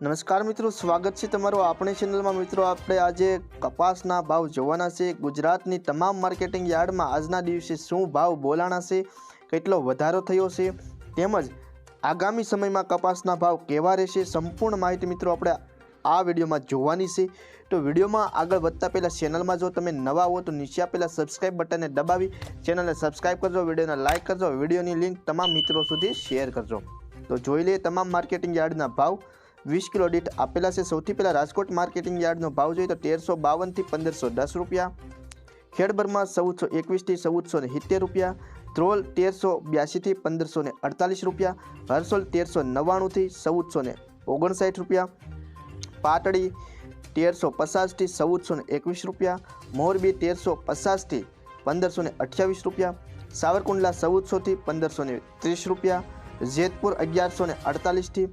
નમસ્કાર મિત્રો, સ્વાગત છે તમારું આપણી ચેનલમાં મિત્રો, આપણે આજે કપાસના ભાવ જોવાના છે. ગુજરાતની તમામ માર્કેટિંગ યાર્ડમાં આજના દિવસે શું ભાવ બોલાણા છે, કેટલો વધારો થયો છે, તેમજ આગામી સમયમાં કપાસના ભાવ કેવા રહેશે, સંપૂર્ણ માહિતી મિત્રો આપણે આ વિડીયોમાં જોવાની છે. તો વિડીયોમાં આગળ વધતા પહેલાં ચેનલમાં જો તમે નવા હો, તો નીચે આપેલા સબસ્ક્રાઇબ બટનને દબાવી ચેનલને સબસ્ક્રાઇબ કરજો, વિડીયોને લાઇક કરજો, વિડીયોની લિંક તમામ મિત્રો સુધી શેર કરજો. તો જોઈ લઈએ તમામ માર્કેટિંગ યાર્ડના ભાવ વીસ કિલો દીઠ આપેલા છે. સૌથી પહેલાં રાજકોટ માર્કેટિંગ યાર્ડનો ભાવ જોઈએ તો તેરસો બાવનથી પંદરસો દસ રૂપિયા. ખેડબરમાં ચૌદસો એકવીસથી ચૌદસો ને સિત્તેર રૂપિયા. ધ્રોલ તેરસો બ્યાસીથી પંદરસો ને અડતાલીસ રૂપિયા. હરસોલ તેરસો નવ્વાણુંથી ચૌદસો ને ઓગણસાઠ રૂપિયા. પાટડી તેરસો પચાસથી ચૌદસો ને એકવીસ રૂપિયા. મોરબી તેરસો પચાસથી પંદરસો ને અઠ્યાવીસ રૂપિયા. સાવરકુંડલા ચૌદસોથી પંદરસો ને ત્રીસ રૂપિયા. જેતપુર અગિયારસો ને અડતાલીસથી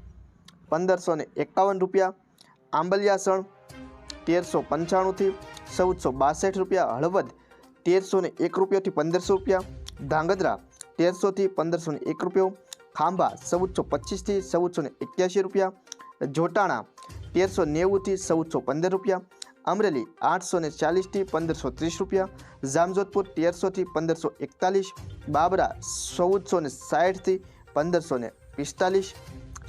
પંદરસો ને એકાવન રૂપિયા, આંબલિયાસણ તેરસો પંચાણુંથી ચૌદસો બાસઠ રૂપિયા, હળવદ તેરસો ને એક રૂપિયાથી પંદરસો રૂપિયા, ધાંગધ્રા તેરસોથી પંદરસો ને એક રૂપિયો, ખાંભા ચૌદસો પચીસથી ચૌદસો ને એક્યાસી રૂપિયા, જોટાણા તેરસો નેવુંથી ચૌદસો પંદર રૂપિયા, અમરેલી આઠસો ને ચાલીસથી પંદરસો ત્રીસ રૂપિયા, જામજોધપુર તેરસોથી પંદરસો એકતાલીસ, બાબરા ચૌદસો ને સાઠથી પંદરસો ને પિસ્તાલીસ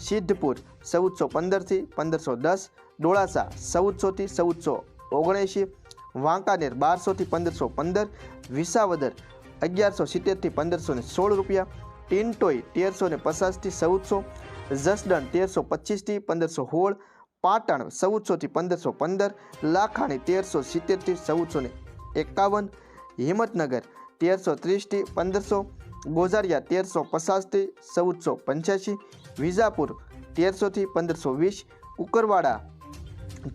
સિદ્ધપુર ચૌદસો પંદરથી પંદરસો દસ, ડોળાસા ચૌદસોથી ચૌદસો ઓગણએંશી, વાંકાનેર બારસોથી પંદરસો પંદર, વિસાવદર અગિયારસો સિત્તેરથી પંદરસો ને સોળ રૂપિયા, ટિન્ટોઈ તેરસો ને પચાસથી ચૌદસો, જસદણ તેરસો પચીસથી પંદરસો સોળ, પાટણ ચૌદસોથી પંદરસો પંદર, લાખાણી તેરસો સિત્તેરથી ચૌદસો ને એકાવન, હિંમતનગર તેરસો ત્રીસથી પંદરસો ગોઝારિયા તેરસો પચાસથી ચૌદસો પંચ્યાસી, વિજાપુર તેરસોથી પંદરસો વીસ, ઉકરવાડા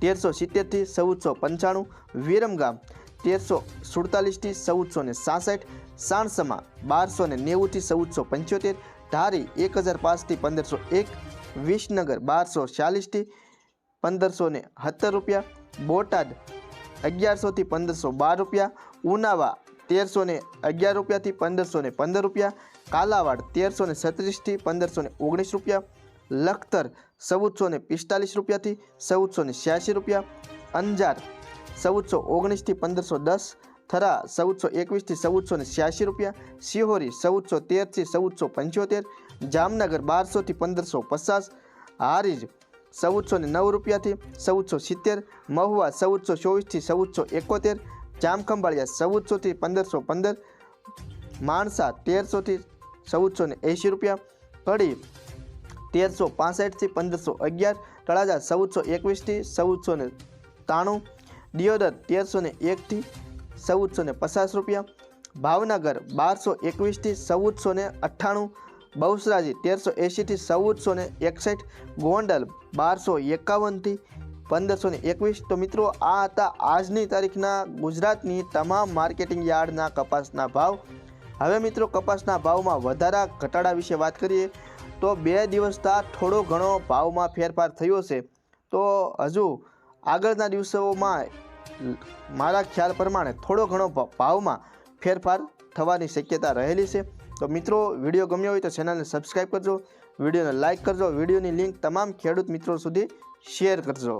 તેરસો સિત્તેરથી ચૌદસો પંચાણું, વિરમગામ તેરસો સુડતાલીસથી ચૌદસો ને સાસઠ, સાણસમા બારસો ને નેવુંથી ચૌદસો પંચોતેર, ધારી એક હજાર પાંચથી પંદરસો એક, વિસનગર બારસો ચાલીસથી પંદરસો ને સત્તર રૂપિયા, બોટાદ અગિયારસોથી પંદરસો બાર રૂપિયા, ઉનાવા તેરસો ને અગિયાર રૂપિયાથી પંદરસો ને પંદર રૂપિયા, કાલાવાડ તેરસો ને છત્રીસથી પંદરસો ને ઓગણીસ રૂપિયા, લખતર ચૌદસો ને પિસ્તાલીસ રૂપિયાથી ચૌદસો ને છ્યાસી રૂપિયા, અંજાર ચૌદસો ઓગણીસથી પંદરસો દસ, થરા ચૌદસો એકવીસથી ચૌદસો ને છ્યાસી રૂપિયા સિહોરી ચૌદસો તેરથી ચૌદસો પંચોતેર, જામનગર બારસોથી પંદરસો પચાસ, હારીજ ચૌદસો ને નવ રૂપિયાથી ચૌદસો સિત્તેર, મહુવા ચૌદસો ચોવીસથી ચૌદસો એકોતેર જામખંભાળિયા ચૌદસોથી પંદરસો પંદર, માણસા તેરસોથી ચૌદસો ને એંશી રૂપિયા કડી તેરસો પાસઠથી પંદરસો અગિયાર, તળાજા ચૌદસો એકવીસથી ચૌદસો ને ત્રાણું, દિયોદર તેરસો ને એકથી ચૌદસો ને પચાસ રૂપિયા, ભાવનગર બારસો એકવીસથી ચૌદસો ને અઠ્ઠાણું, બહુસરાજી તેરસો એંશીથી ચૌદસો ને એકસઠ, ગોંડલ બારસો એકાવનથી પંદરસો ને એકવીસ. તો મિત્રો, આ હતા આજની તારીખના ગુજરાતની તમામ માર્કેટિંગ યાર્ડના કપાસના ભાવ. હવે મિત્રો, કપાસના ભાવમાં વધારા ઘટાડા વિશે વાત કરીએ, તો બે દિવસતા થોડો ઘણો ભાવમાં ફેરફાર થયો છે. તો હજુ આગળના દિવસોમાં મારા ખ્યાલ પ્રમાણે થોડો ઘણો ભાવમાં ફેરફાર થવાની શક્યતા રહેલી છે. તો મિત્રો, વીડિયો ગમ્યો હોય તો ચેનલને સબસ્ક્રાઈબ કરજો, વિડીયોને લાઇક કરજો, વિડીયોની લિંક તમામ ખેડૂત મિત્રો સુધી શેર કરજો.